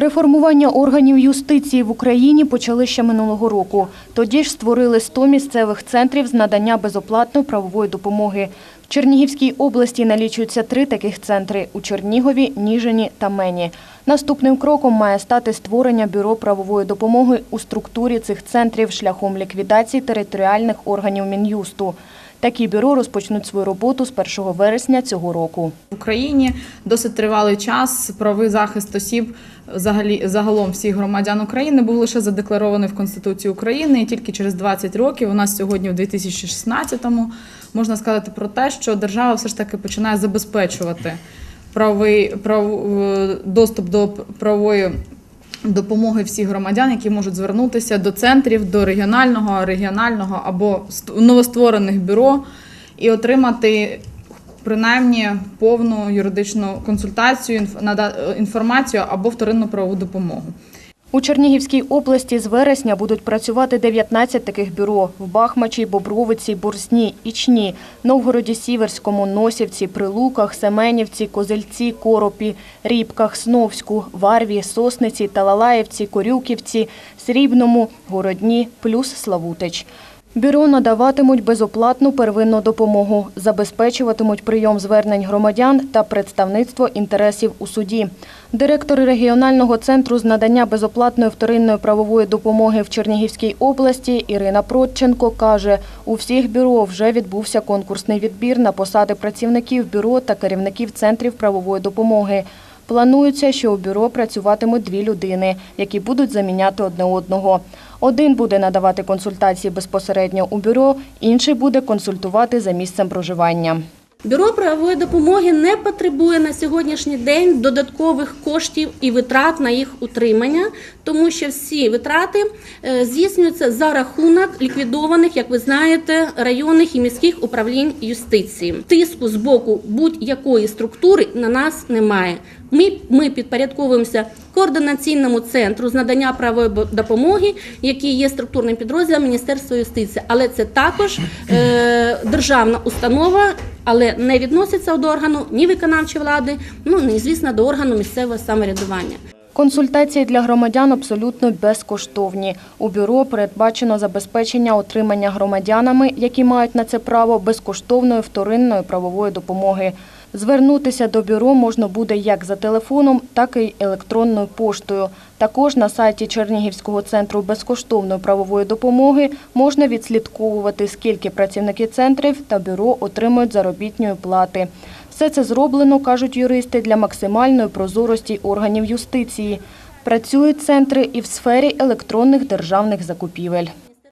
Реформування органів юстиції в Україні почали ще минулого року. Тоді ж створили 100 місцевих центрів з надання безоплатної правової допомоги. В Чернігівській області налічуються три таких центри – у Чернігові, Ніжині та Мені. Наступним кроком має стати створення бюро правової допомоги у структурі цих центрів шляхом ліквідації територіальних органів Мін'юсту. Такі бюро розпочнуть свою роботу з 1 вересня цього року. В Україні досить тривалий час правовий захист осіб взагалі загалом всіх громадян України був лише задекларований в Конституції України, і тільки через 20 років, у нас сьогодні, в 2016-му, можна сказати про те, що держава все ж таки починає забезпечувати правовий прав, е, доступ до правової. Допомоги всіх громадян, які можуть звернутися до центрів, до регіонального, регіонального або ст- новостворених бюро і отримати принаймні повну юридичну консультацію, інформацію або вторинну правову допомогу. У Чернігівській області з вересня будуть працювати 19 таких бюро в Бахмачі, Бобровиці, Бурсні, Ічні, Новгороді Сіверському, Носівці, Прилуках, Семенівці, Козельці, Коропі, Рібках, Сновську, Варві, Сосниці, Талалаєвці, Корюківці, Срібному, Городні, плюс Славутич. Бюро надаватимуть безоплатну первинну допомогу, забезпечуватимуть прийом звернень громадян та представництво інтересів у суді. Директор регіонального центру з надання безоплатної вторинної правової допомоги в Чернігівській області Ірина Протченко каже, у всіх бюро вже відбувся конкурсний відбір на посади працівників бюро та керівників центрів правової допомоги. Планується, що у бюро працюватимуть дві людини, які будуть заміняти одне одного. Один буде надавати консультації безпосередньо у бюро, інший буде консультувати за місцем проживання. Бюро правової допомоги не потребує на сьогоднішній день додаткових коштів і витрат на їх утримання, тому що всі витрати е, здійснюються за рахунок ліквідованих, як ви знаєте, районних і міських управлінь юстиції. Тиску з боку будь-якої структури на нас немає. Ми, ми підпорядковуємося координаційному центру з надання правової допомоги, який є структурним підрозділом Міністерства юстиції, але це також е, державна установа, але не відноситься до органу ні виконавчої влади, ну ні, звісно, до органу місцевого самоврядування. Консультації для громадян абсолютно безкоштовні. У бюро передбачено забезпечення отримання громадянами, які мають на це право, безкоштовної вторинної правової допомоги. Звернутися до бюро можна буде як за телефоном, так і електронною поштою. Також на сайті Чернігівського центру безкоштовної правової допомоги можна відслідковувати, скільки працівники центрів та бюро отримують заробітної плати. Все це зроблено, кажуть юристи, для максимальної прозорості органів юстиції. Працюють центри і в сфері електронних державних закупівель.